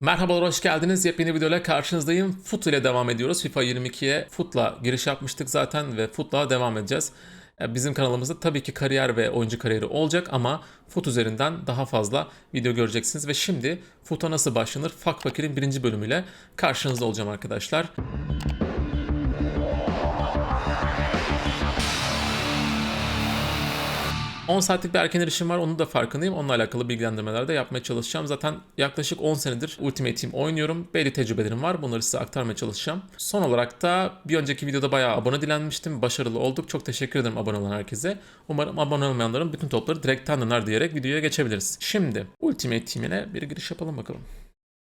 Merhabalar, hoş geldiniz. Yepyeni videoyla karşınızdayım. Foot ile devam ediyoruz. FIFA 22'ye Foot'la giriş yapmıştık zaten ve Foot'la devam edeceğiz. E, Bizim kanalımızda tabii ki kariyer ve oyuncu kariyeri olacak ama Foot üzerinden daha fazla video göreceksiniz. Ve şimdi Foot'a nasıl başlanır? Fak Fakir'in birinci bölümüyle karşınızda olacağım arkadaşlar. ...10 saatlik bir erken erişim var onun da farkındayım. Onunla alakalı bilgilendirmeler de yapmaya çalışacağım. Zaten yaklaşık 10 senedir Ultimate Team oynuyorum. Belli tecrübelerim var. Bunları size aktarmaya çalışacağım. Son olarak da bir önceki videoda bayağı abone dilenmiştim. Başarılı olduk. Çok teşekkür ederim abone olan herkese. Umarım abone olmayanların bütün topları direkten döner diyerek videoya geçebiliriz. Şimdi Ultimate Team'ine bir giriş yapalım bakalım.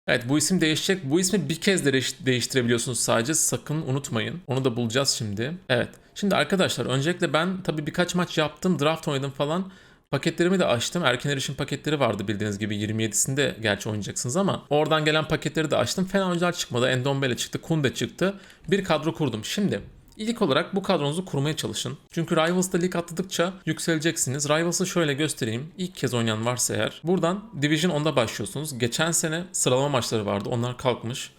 Evet bu isim değişecek. Bu ismi bir kez de değiş- değiştirebiliyorsunuz sadece. Sakın unutmayın. Onu da bulacağız şimdi. Evet. Şimdi arkadaşlar öncelikle ben tabii birkaç maç yaptım. Draft oynadım falan. Paketlerimi de açtım. Erken erişim paketleri vardı bildiğiniz gibi 27'sinde gerçi oynayacaksınız ama oradan gelen paketleri de açtım. Fena oyuncular çıkmadı. Endombele çıktı, Kunde çıktı. Bir kadro kurdum. Şimdi İlk olarak bu kadronuzu kurmaya çalışın. Çünkü Rivals'da lig atladıkça yükseleceksiniz. Rivals'ı şöyle göstereyim. İlk kez oynayan varsa eğer. Buradan Division 10'da başlıyorsunuz. Geçen sene sıralama maçları vardı. Onlar kalkmış.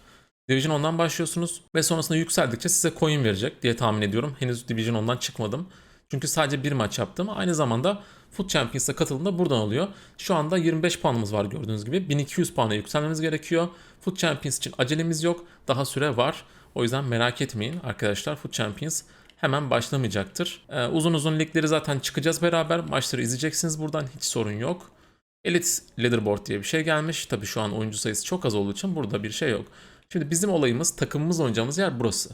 Division 10'dan başlıyorsunuz ve sonrasında yükseldikçe size coin verecek diye tahmin ediyorum. Henüz Division 10'dan çıkmadım. Çünkü sadece bir maç yaptım. Aynı zamanda Foot Champions'a katıldığımda buradan oluyor. Şu anda 25 puanımız var gördüğünüz gibi. 1200 puana yükselmemiz gerekiyor. Foot Champions için acelemiz yok. Daha süre var. O yüzden merak etmeyin arkadaşlar. Foot Champions hemen başlamayacaktır. Ee, uzun uzun ligleri zaten çıkacağız beraber. Maçları izleyeceksiniz buradan. Hiç sorun yok. Elite Leaderboard diye bir şey gelmiş. Tabii şu an oyuncu sayısı çok az olduğu için burada bir şey yok. Şimdi bizim olayımız takımımız oynayacağımız yer burası.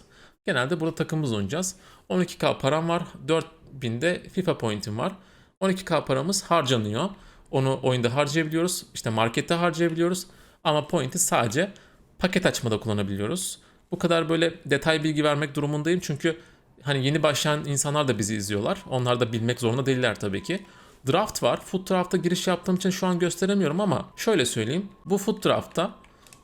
Genelde burada takımımız oynayacağız. 12k param var. 4000'de FIFA point'im var. 12k paramız harcanıyor. Onu oyunda harcayabiliyoruz. İşte markette harcayabiliyoruz. Ama point'i sadece paket açmada kullanabiliyoruz. Bu kadar böyle detay bilgi vermek durumundayım çünkü hani yeni başlayan insanlar da bizi izliyorlar. Onlar da bilmek zorunda değiller tabii ki. Draft var. Foot Draft'a giriş yaptığım için şu an gösteremiyorum ama şöyle söyleyeyim. Bu Foot Draft'ta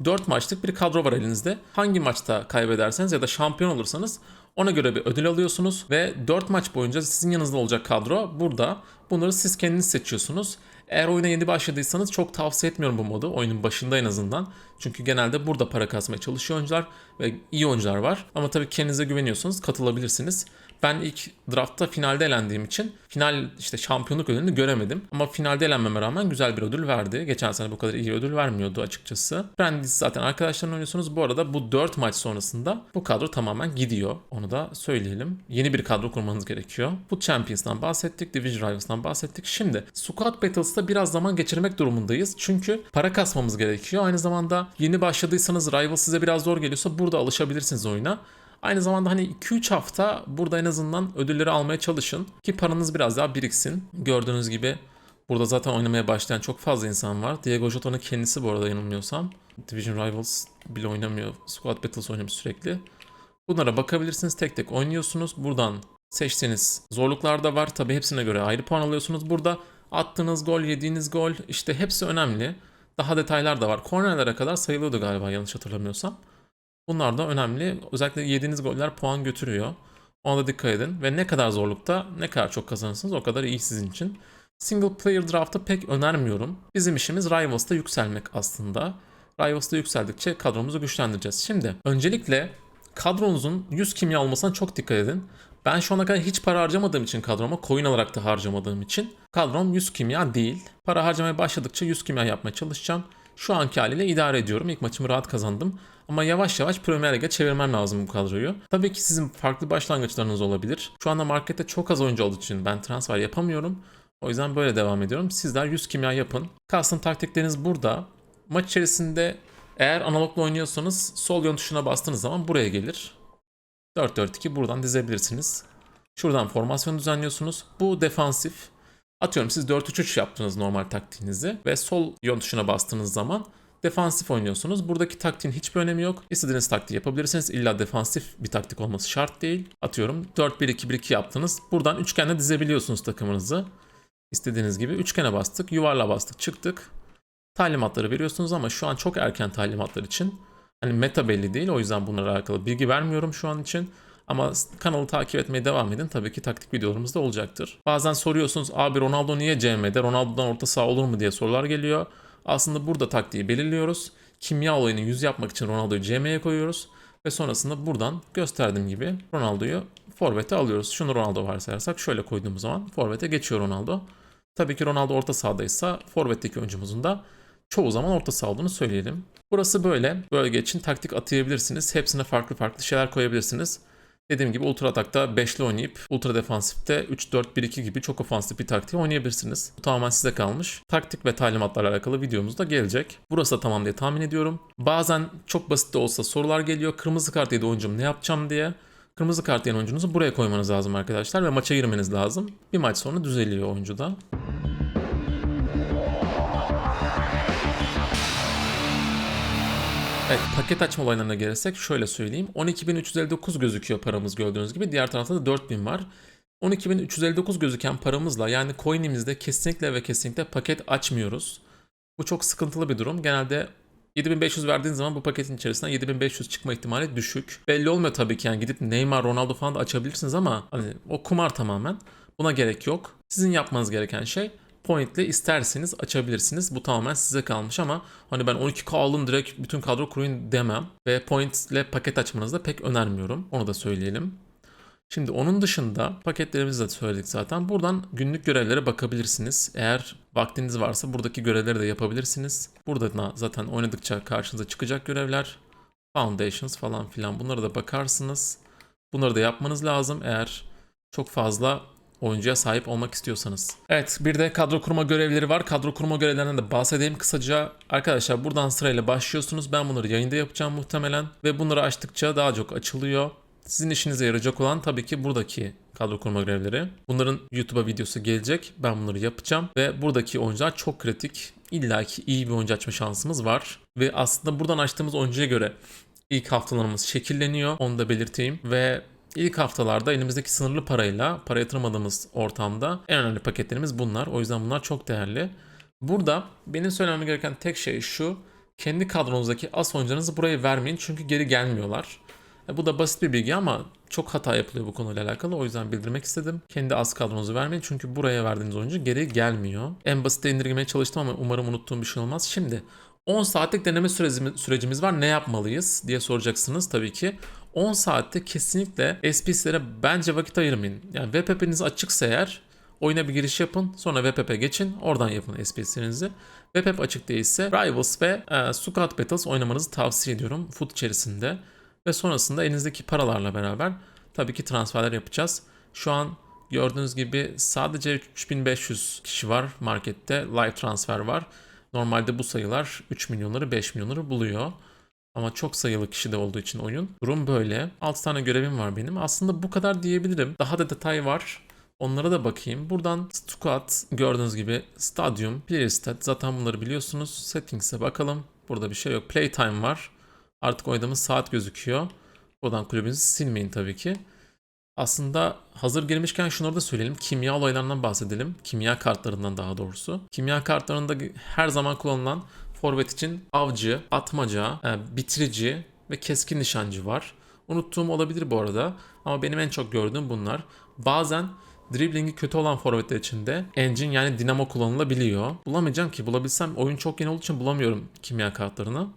4 maçlık bir kadro var elinizde. Hangi maçta kaybederseniz ya da şampiyon olursanız ona göre bir ödül alıyorsunuz ve 4 maç boyunca sizin yanınızda olacak kadro burada. Bunları siz kendiniz seçiyorsunuz. Eğer oyuna yeni başladıysanız çok tavsiye etmiyorum bu modu. Oyunun başında en azından. Çünkü genelde burada para kasmaya çalışıyor oyuncular ve iyi oyuncular var. Ama tabii kendinize güveniyorsanız katılabilirsiniz. Ben ilk draftta finalde elendiğim için final işte şampiyonluk ödülünü göremedim. Ama finalde elenmeme rağmen güzel bir ödül verdi. Geçen sene bu kadar iyi ödül vermiyordu açıkçası. Friendlies zaten arkadaşlarla oynuyorsunuz. Bu arada bu 4 maç sonrasında bu kadro tamamen gidiyor. Onu da söyleyelim. Yeni bir kadro kurmanız gerekiyor. Bu Champions'tan bahsettik. Division Rivals'tan bahsettik. Şimdi Squad Battles'ta biraz zaman geçirmek durumundayız. Çünkü para kasmamız gerekiyor. Aynı zamanda yeni başladıysanız Rival size biraz zor geliyorsa burada alışabilirsiniz oyuna. Aynı zamanda hani 2-3 hafta burada en azından ödülleri almaya çalışın ki paranız biraz daha biriksin. Gördüğünüz gibi burada zaten oynamaya başlayan çok fazla insan var. Diego Jota'nın kendisi bu arada yanılmıyorsam. Division Rivals bile oynamıyor. Squad Battles oynuyor sürekli. Bunlara bakabilirsiniz. Tek tek oynuyorsunuz. Buradan seçtiğiniz zorluklar da var. Tabi hepsine göre ayrı puan alıyorsunuz. Burada attığınız gol, yediğiniz gol işte hepsi önemli. Daha detaylar da var. Kornerlere kadar sayılıyordu galiba yanlış hatırlamıyorsam. Bunlar da önemli. Özellikle yediğiniz goller puan götürüyor. Ona da dikkat edin. Ve ne kadar zorlukta ne kadar çok kazanırsınız o kadar iyi sizin için. Single player draft'ı pek önermiyorum. Bizim işimiz Rivals'ta yükselmek aslında. Rivals'ta yükseldikçe kadromuzu güçlendireceğiz. Şimdi öncelikle kadronuzun 100 kimya olmasına çok dikkat edin. Ben şu ana kadar hiç para harcamadığım için kadroma, coin alarak da harcamadığım için kadrom 100 kimya değil. Para harcamaya başladıkça 100 kimya yapmaya çalışacağım. Şu anki haliyle idare ediyorum. İlk maçımı rahat kazandım. Ama yavaş yavaş Premier Lig'e çevirmem lazım bu kadroyu. Tabii ki sizin farklı başlangıçlarınız olabilir. Şu anda markette çok az oyuncu olduğu için ben transfer yapamıyorum. O yüzden böyle devam ediyorum. Sizler 100 kimya yapın. Custom taktikleriniz burada. Maç içerisinde eğer analogla oynuyorsanız sol yön tuşuna bastığınız zaman buraya gelir. 4-4-2 buradan dizebilirsiniz. Şuradan formasyon düzenliyorsunuz. Bu defansif. Atıyorum siz 4-3-3 yaptınız normal taktiğinizi ve sol yön tuşuna bastığınız zaman defansif oynuyorsunuz. Buradaki taktiğin hiçbir önemi yok. İstediğiniz taktiği yapabilirsiniz. İlla defansif bir taktik olması şart değil. Atıyorum 4-1-2-1-2 yaptınız. Buradan üçgenle dizebiliyorsunuz takımınızı. İstediğiniz gibi üçgene bastık, yuvarla bastık, çıktık. Talimatları veriyorsunuz ama şu an çok erken talimatlar için. Hani meta belli değil o yüzden bunlara alakalı bilgi vermiyorum şu an için. Ama kanalı takip etmeye devam edin. Tabii ki taktik videolarımız da olacaktır. Bazen soruyorsunuz abi Ronaldo niye CM'de? Ronaldo'dan orta saha olur mu diye sorular geliyor. Aslında burada taktiği belirliyoruz. kimya olayını 100 yapmak için Ronaldo'yu CM'ye koyuyoruz. Ve sonrasında buradan gösterdiğim gibi Ronaldo'yu forvete alıyoruz. Şunu Ronaldo varsayarsak şöyle koyduğumuz zaman forvete geçiyor Ronaldo. Tabii ki Ronaldo orta sahadaysa forvetteki oyuncumuzun da çoğu zaman orta saha olduğunu söyleyelim. Burası böyle. Bölge için taktik atayabilirsiniz. Hepsine farklı farklı şeyler koyabilirsiniz. Dediğim gibi ultra atakta 5'li oynayıp ultra defansifte 3-4-1-2 gibi çok ofansif bir taktiği oynayabilirsiniz. Bu tamamen size kalmış. Taktik ve talimatlarla alakalı videomuz da gelecek. Burası da tamam diye tahmin ediyorum. Bazen çok basit de olsa sorular geliyor. Kırmızı kart yedi oyuncum ne yapacağım diye. Kırmızı kart yiyen oyuncunuzu buraya koymanız lazım arkadaşlar ve maça girmeniz lazım. Bir maç sonra düzeliyor oyuncu da. Evet paket açma olaylarına gelirsek şöyle söyleyeyim. 12.359 gözüküyor paramız gördüğünüz gibi. Diğer tarafta da 4000 var. 12.359 gözüken paramızla yani coin'imizde kesinlikle ve kesinlikle paket açmıyoruz. Bu çok sıkıntılı bir durum. Genelde 7500 verdiğin zaman bu paketin içerisinden 7500 çıkma ihtimali düşük. Belli olmuyor tabii ki yani gidip Neymar, Ronaldo falan da açabilirsiniz ama hani o kumar tamamen. Buna gerek yok. Sizin yapmanız gereken şey Point'le isterseniz açabilirsiniz. Bu tamamen size kalmış ama hani ben 12K alın direkt bütün kadro kurayım demem. Ve Point'le paket açmanızı da pek önermiyorum. Onu da söyleyelim. Şimdi onun dışında paketlerimizi de söyledik zaten. Buradan günlük görevlere bakabilirsiniz. Eğer vaktiniz varsa buradaki görevleri de yapabilirsiniz. Burada da zaten oynadıkça karşınıza çıkacak görevler. Foundations falan filan bunlara da bakarsınız. Bunları da yapmanız lazım eğer çok fazla oyuncuya sahip olmak istiyorsanız. Evet bir de kadro kurma görevleri var. Kadro kurma görevlerinden de bahsedeyim kısaca. Arkadaşlar buradan sırayla başlıyorsunuz. Ben bunları yayında yapacağım muhtemelen. Ve bunları açtıkça daha çok açılıyor. Sizin işinize yarayacak olan tabii ki buradaki kadro kurma görevleri. Bunların YouTube'a videosu gelecek. Ben bunları yapacağım. Ve buradaki oyuncular çok kritik. İlla ki iyi bir oyuncu açma şansımız var. Ve aslında buradan açtığımız oyuncuya göre ilk haftalarımız şekilleniyor. Onu da belirteyim. Ve İlk haftalarda elimizdeki sınırlı parayla para yatıramadığımız ortamda en önemli paketlerimiz bunlar. O yüzden bunlar çok değerli. Burada benim söylemem gereken tek şey şu. Kendi kadronuzdaki as oyuncularınızı buraya vermeyin çünkü geri gelmiyorlar. E, bu da basit bir bilgi ama çok hata yapılıyor bu konuyla alakalı. O yüzden bildirmek istedim. Kendi az kadronuzu vermeyin çünkü buraya verdiğiniz oyuncu geri gelmiyor. En basit indirgemeye çalıştım ama umarım unuttuğum bir şey olmaz. Şimdi 10 saatlik deneme sürecimiz var. Ne yapmalıyız diye soracaksınız tabii ki. 10 saatte kesinlikle SPC'lere bence vakit ayırmayın. Yani web app'iniz açıksa eğer oyuna bir giriş yapın. Sonra web app'e geçin. Oradan yapın SPC'lerinizi. Web app açık değilse Rivals ve e, Squad Battles oynamanızı tavsiye ediyorum. Foot içerisinde. Ve sonrasında elinizdeki paralarla beraber tabii ki transferler yapacağız. Şu an gördüğünüz gibi sadece 3500 kişi var markette. Live transfer var. Normalde bu sayılar 3 milyonları 5 milyonları buluyor. Ama çok sayılı kişi de olduğu için oyun. Durum böyle. 6 tane görevim var benim. Aslında bu kadar diyebilirim. Daha da detay var. Onlara da bakayım. Buradan Stukat gördüğünüz gibi Stadyum, Player zaten bunları biliyorsunuz. Settings'e bakalım. Burada bir şey yok. Playtime var. Artık oynadığımız saat gözüküyor. Buradan kulübünüzü silmeyin tabii ki. Aslında hazır girmişken şunları da söyleyelim. Kimya olaylarından bahsedelim. Kimya kartlarından daha doğrusu. Kimya kartlarında her zaman kullanılan forvet için avcı, atmaca, e, bitirici ve keskin nişancı var. Unuttuğum olabilir bu arada ama benim en çok gördüğüm bunlar. Bazen driblingi kötü olan forvetler için de engine yani dinamo kullanılabiliyor. Bulamayacağım ki bulabilsem oyun çok yeni olduğu için bulamıyorum kimya kartlarını.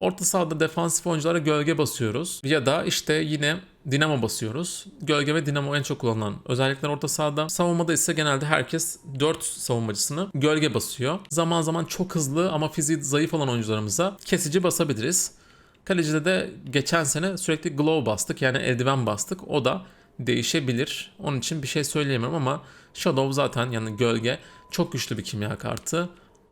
Orta sahada defansif oyunculara gölge basıyoruz. Ya da işte yine dinamo basıyoruz. Gölge ve dinamo en çok kullanılan özellikler orta sahada. Savunmada ise genelde herkes 4 savunmacısını gölge basıyor. Zaman zaman çok hızlı ama fiziği zayıf olan oyuncularımıza kesici basabiliriz. Kalecide de geçen sene sürekli glow bastık yani eldiven bastık. O da değişebilir. Onun için bir şey söyleyemem ama Shadow zaten yani gölge çok güçlü bir kimya kartı.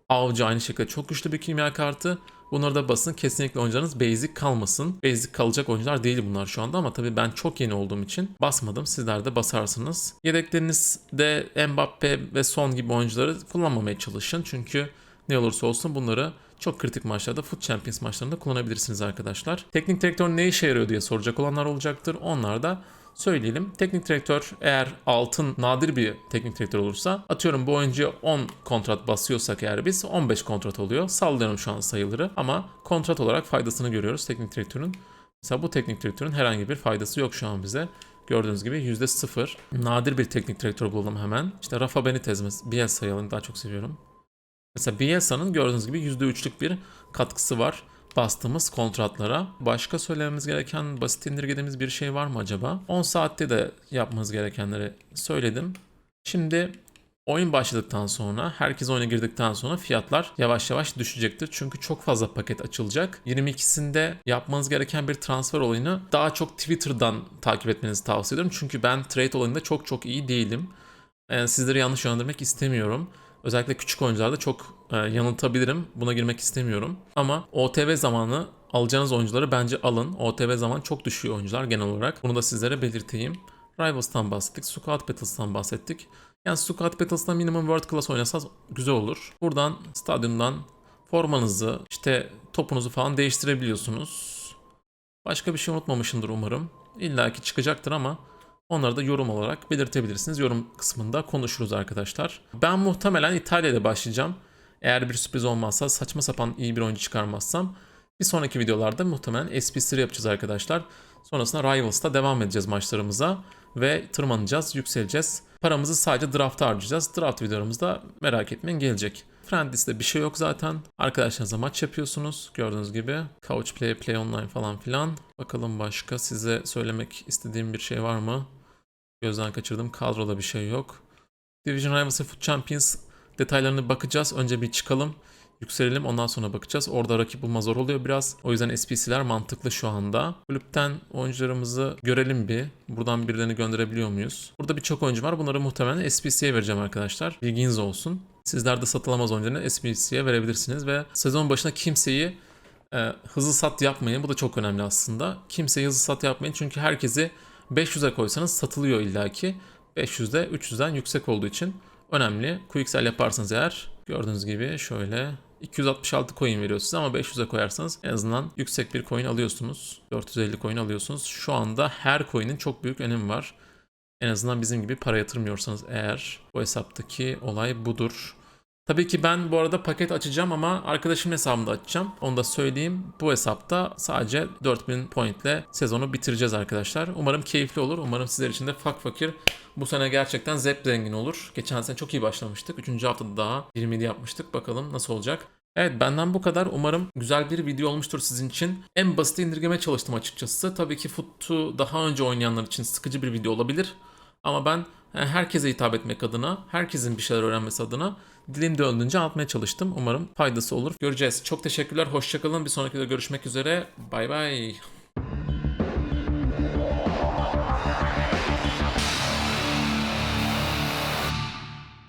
Avcı aynı şekilde çok güçlü bir kimya kartı. Bunları da basın. Kesinlikle oyuncularınız basic kalmasın. Basic kalacak oyuncular değil bunlar şu anda ama tabii ben çok yeni olduğum için basmadım. Sizler de basarsınız. Yedeklerinizde Mbappe ve Son gibi oyuncuları kullanmamaya çalışın. Çünkü ne olursa olsun bunları çok kritik maçlarda, Foot Champions maçlarında kullanabilirsiniz arkadaşlar. Teknik direktör ne işe yarıyor diye soracak olanlar olacaktır. Onlar da söyleyelim. Teknik direktör eğer altın nadir bir teknik direktör olursa atıyorum bu oyuncuya 10 kontrat basıyorsak eğer biz 15 kontrat oluyor. Sallıyorum şu an sayıları ama kontrat olarak faydasını görüyoruz teknik direktörün. Mesela bu teknik direktörün herhangi bir faydası yok şu an bize. Gördüğünüz gibi %0. Nadir bir teknik direktör bulalım hemen. İşte Rafa Benitez, Bielsa'yı alın daha çok seviyorum. Mesela Bielsa'nın gördüğünüz gibi %3'lük bir katkısı var. Bastığımız kontratlara. Başka söylememiz gereken basit indirgediğimiz bir şey var mı acaba? 10 saatte de yapmanız gerekenleri söyledim. Şimdi oyun başladıktan sonra, herkes oyuna girdikten sonra fiyatlar yavaş yavaş düşecektir. Çünkü çok fazla paket açılacak. 22'sinde yapmanız gereken bir transfer olayını daha çok Twitter'dan takip etmenizi tavsiye ediyorum. Çünkü ben trade olayında çok çok iyi değilim. Yani sizleri yanlış yönlendirmek istemiyorum. Özellikle küçük oyuncularda çok e, yanıltabilirim. Buna girmek istemiyorum. Ama OTV zamanı alacağınız oyuncuları bence alın. OTV zaman çok düşüyor oyuncular genel olarak. Bunu da sizlere belirteyim. Rivals'tan bahsettik. Squad Battles'tan bahsettik. Yani Squad Battles'ta minimum world class oynasanız güzel olur. Buradan stadyumdan formanızı, işte topunuzu falan değiştirebiliyorsunuz. Başka bir şey unutmamışımdır umarım. İlla ki çıkacaktır ama onları da yorum olarak belirtebilirsiniz. Yorum kısmında konuşuruz arkadaşlar. Ben muhtemelen İtalya'da başlayacağım. Eğer bir sürpriz olmazsa saçma sapan iyi bir oyuncu çıkarmazsam bir sonraki videolarda muhtemelen SP3 yapacağız arkadaşlar. Sonrasında Rivals'ta devam edeceğiz maçlarımıza ve tırmanacağız, yükseleceğiz. Paramızı sadece draft'a harcayacağız. Draft videolarımızda merak etmeyin gelecek. Friendlist'te bir şey yok zaten. Arkadaşlarınızla maç yapıyorsunuz. Gördüğünüz gibi. Couch Play, Play Online falan filan. Bakalım başka size söylemek istediğim bir şey var mı? Gözden kaçırdım. Kadroda bir şey yok. Division Rivals ve Foot Champions detaylarına bakacağız. Önce bir çıkalım. Yükselelim ondan sonra bakacağız. Orada rakip bulma zor oluyor biraz. O yüzden SPC'ler mantıklı şu anda. Kulüpten oyuncularımızı görelim bir. Buradan birilerini gönderebiliyor muyuz? Burada birçok oyuncu var. Bunları muhtemelen SPC'ye vereceğim arkadaşlar. Bilginiz olsun. Sizler de satılamaz oyuncularını SPC'ye verebilirsiniz ve sezon başına kimseyi e, hızlı sat yapmayın. Bu da çok önemli aslında. Kimseyi hızlı sat yapmayın çünkü herkesi 500'e koysanız satılıyor illaki. 500'de 300'den yüksek olduğu için önemli. Quicksell yaparsanız eğer gördüğünüz gibi şöyle 266 coin veriyor size ama 500'e koyarsanız en azından yüksek bir coin alıyorsunuz. 450 coin alıyorsunuz. Şu anda her coin'in çok büyük önemi var. En azından bizim gibi para yatırmıyorsanız eğer bu hesaptaki olay budur. Tabii ki ben bu arada paket açacağım ama arkadaşımın hesabında açacağım. Onu da söyleyeyim. Bu hesapta sadece 4000 pointle sezonu bitireceğiz arkadaşlar. Umarım keyifli olur. Umarım sizler için de fak fakir bu sene gerçekten zevk zengin olur. Geçen sene çok iyi başlamıştık. Üçüncü haftada daha 27 yapmıştık. Bakalım nasıl olacak. Evet benden bu kadar. Umarım güzel bir video olmuştur sizin için. En basit indirgeme çalıştım açıkçası. Tabii ki Foot'u daha önce oynayanlar için sıkıcı bir video olabilir. Ama ben herkese hitap etmek adına, herkesin bir şeyler öğrenmesi adına dilim döndüğünce anlatmaya çalıştım. Umarım faydası olur. Göreceğiz. Çok teşekkürler. Hoşçakalın. Bir sonraki videoda görüşmek üzere. Bay bay.